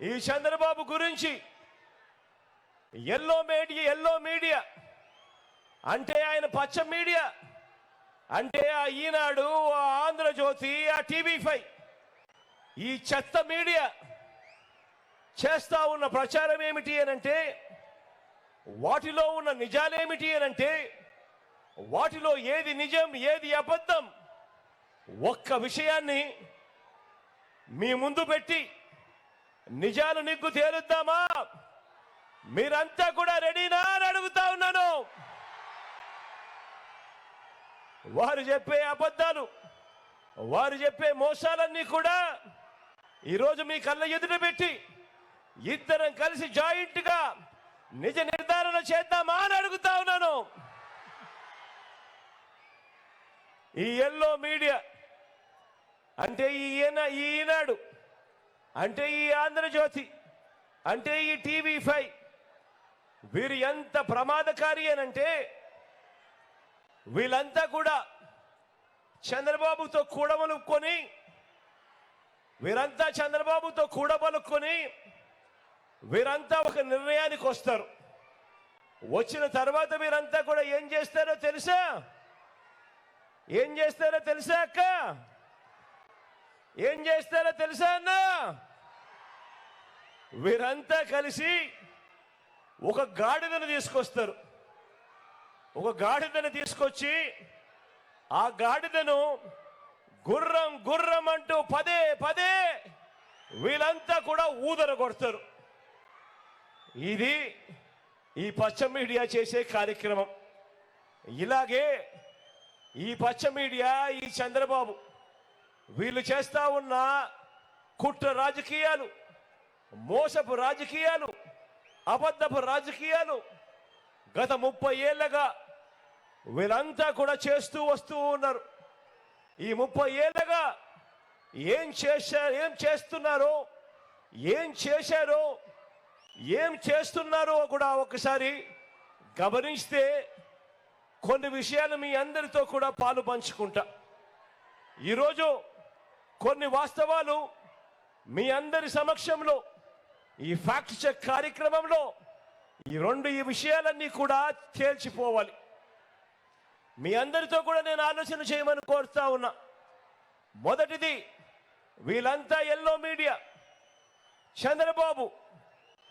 ఈ చంద్రబాబు గురించి yellow media yellow media అంటే ఆయన పచ్చ మీడియా అంటే ఆ ఈనాడు ఆ ఆంధ్రజ్యోతి ఆ టీవీ ఫైవ్ ఈ చెత్త మీడియా చేస్తా ఉన్న ప్రచారం ఏమిటి అనంటే వాటిలో ఉన్న నిజాలేమిటి అనంటే వాటిలో ఏది నిజం ఏది అబద్ధం ఒక్క విషయాన్ని మీ ముందు పెట్టి నిజాలు నిగ్గు తేలుద్దామా? మీరంతా కూడా రెడీనా అని అడుగుతా ఉన్నాను. వారు చెప్పే అబద్ధాలు వారు చెప్పే మోసాలన్నీ కూడా ఈరోజు మీ కళ్ళ ఎదుట పెట్టి ఇద్దరం కలిసి జాయింట్గా నిజ నిర్ధారణ చేద్దామా అని అడుగుతా ఉన్నాను. ఈ ఎల్లో మీడియా అంటే ఈయన ఈనాడు అంటే ఈ ఆంధ్రజ్యోతి అంటే ఈ టీవీ ఫైవ్ వీరు ఎంత ప్రమాదకారి అనంటే వీళ్ళంతా కూడా చంద్రబాబుతో కూడబలుక్కొని వీరంతా చంద్రబాబుతో కూడబలుక్కొని వీరంతా ఒక నిర్ణయానికి వస్తారు. వచ్చిన తర్వాత వీరంతా కూడా ఏం చేస్తారో తెలుసా? ఏం చేస్తారో తెలుసా అక్క? ఏం చేస్తారో తెలుసా అన్నా? వీరంతా కలిసి ఒక గాడిదను తీసుకొస్తారు. ఒక గాడిదను తీసుకొచ్చి ఆ గాడిదను గుర్రం గుర్రం అంటూ పదే పదే వీళ్ళంతా కూడా ఊదర కొడతారు. ఇది ఈ పచ్చ మీడియా చేసే కార్యక్రమం. ఇలాగే ఈ పచ్చ మీడియా ఈ చంద్రబాబు వీళ్ళు చేస్తా ఉన్న కుట్ర రాజకీయాలు మోసపు రాజకీయాలు అబద్ధపు రాజకీయాలు గత ముప్పై ఏళ్ళగా వీళ్ళంతా కూడా చేస్తూ వస్తూ ఉన్నారు. ఈ ముప్పై ఏళ్ళగా ఏం చేశారు ఏం చేస్తున్నారో ఏం చేశారో ఏం చేస్తున్నారో కూడా ఒకసారి గమనిస్తే కొన్ని విషయాలు మీ అందరితో కూడా పాలు పంచుకుంటా. ఈరోజు కొన్ని వాస్తవాలు మీ అందరి సమక్షంలో ఈ ఫ్యాక్ట్ చెక్ కార్యక్రమంలో ఈ రెండు ఈ విషయాలన్నీ కూడా తేల్చిపోవాలి. మీ అందరితో కూడా నేను ఆలోచన చేయమని కోరుతా ఉన్నా. మొదటిది వీళ్ళంతా ఎల్లో మీడియా. చంద్రబాబు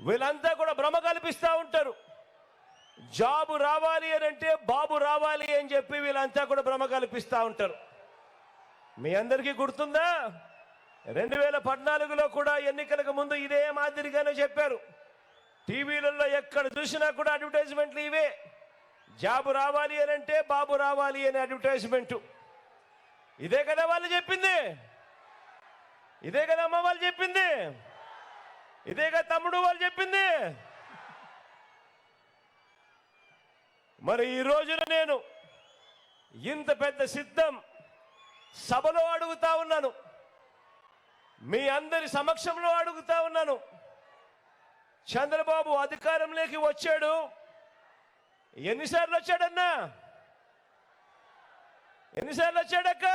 వీళ్ళంతా కూడా భ్రమ కల్పిస్తూ ఉంటారు. జాబు రావాలి అని అంటే బాబు రావాలి అని చెప్పి వీళ్ళంతా కూడా భ్రమ కల్పిస్తూ ఉంటారు. మీ అందరికీ గుర్తుందా? రెండు వేల పద్నాలుగులో కూడా ఎన్నికలకు ముందు ఇదే మాదిరిగానే చెప్పారు. టీవీలలో ఎక్కడ చూసినా కూడా అడ్వర్టైజ్మెంట్లు ఇవే. జాబు రావాలి అని అంటే బాబు రావాలి అనే అడ్వర్టైజ్మెంట్. ఇదే కదా వాళ్ళు చెప్పింది. ఇదే కదా అమ్మ వాళ్ళు చెప్పింది. ఇదే కదా తమ్ముడు వాళ్ళు చెప్పింది. మరి ఈ రోజున నేను ఇంత పెద్ద సిద్ధం సభలో అడుగుతా ఉన్నాను. మీ అందరి సమక్షంలో అడుగుతా ఉన్నాను. చంద్రబాబు అధికారంలోకి వచ్చాడు. ఎన్నిసార్లు వచ్చాడన్నా? ఎన్నిసార్లు వచ్చాడక్క?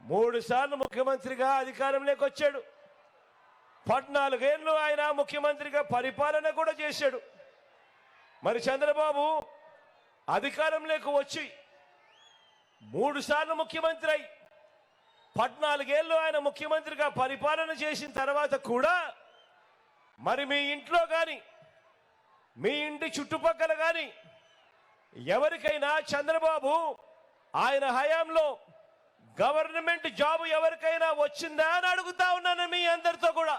మూడు సార్లు ముఖ్యమంత్రిగా అధికారంలోకి వచ్చాడు. పద్నాలుగేళ్ళు ఆయన ముఖ్యమంత్రిగా పరిపాలన కూడా చేశాడు. మరి చంద్రబాబు అధికారంలోకి వచ్చి మూడు సార్లు ముఖ్యమంత్రి అయి పద్నాలుగేళ్ళు ఆయన ముఖ్యమంత్రిగా పరిపాలన చేసిన తర్వాత కూడా మరి మీ ఇంట్లో కానీ మీ ఇంటి చుట్టుపక్కల కానీ ఎవరికైనా చంద్రబాబు ఆయన హయాంలో గవర్నమెంట్ జాబ్ ఎవరికైనా వచ్చిందా అని అడుగుతా ఉన్నాను మీ అందరితో కూడా.